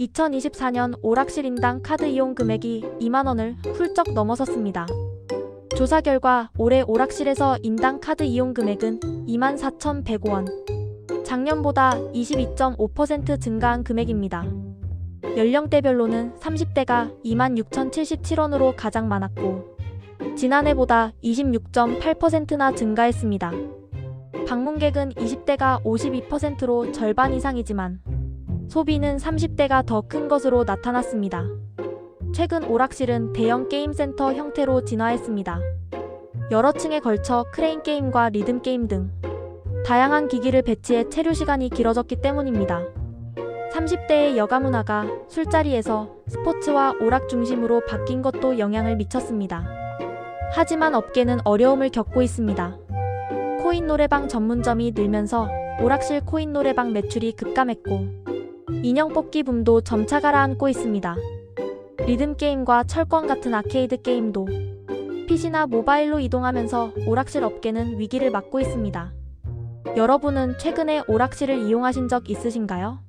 2024년 오락실 인당 카드 이용 금액이 2만 원을 훌쩍 넘어섰습니다. 조사 결과 올해 오락실에서 인당 카드 이용 금액은 24,105원. 작년보다 22.5% 증가한 금액입니다. 연령대별로는 30대가 26,077원으로 가장 많았고, 지난해보다 26.8%나 증가했습니다. 방문객은 20대가 52%로 절반 이상이지만, 소비는 30대가 더 큰 것으로 나타났습니다. 최근 오락실은 대형 게임센터 형태로 진화했습니다. 여러 층에 걸쳐 크레인 게임과 리듬 게임 등 다양한 기기를 배치해 체류 시간이 길어졌기 때문입니다. 30대의 여가 문화가 술자리에서 스포츠와 오락 중심으로 바뀐 것도 영향을 미쳤습니다. 하지만 업계는 어려움을 겪고 있습니다. 코인 노래방 전문점이 늘면서 오락실 코인 노래방 매출이 급감했고 인형 뽑기 붐도 점차 가라앉고 있습니다. 리듬 게임과 철권 같은 아케이드 게임도 PC나 모바일로 이동하면서 오락실 업계는 위기를 맞고 있습니다. 여러분은 최근에 오락실을 이용하신 적 있으신가요?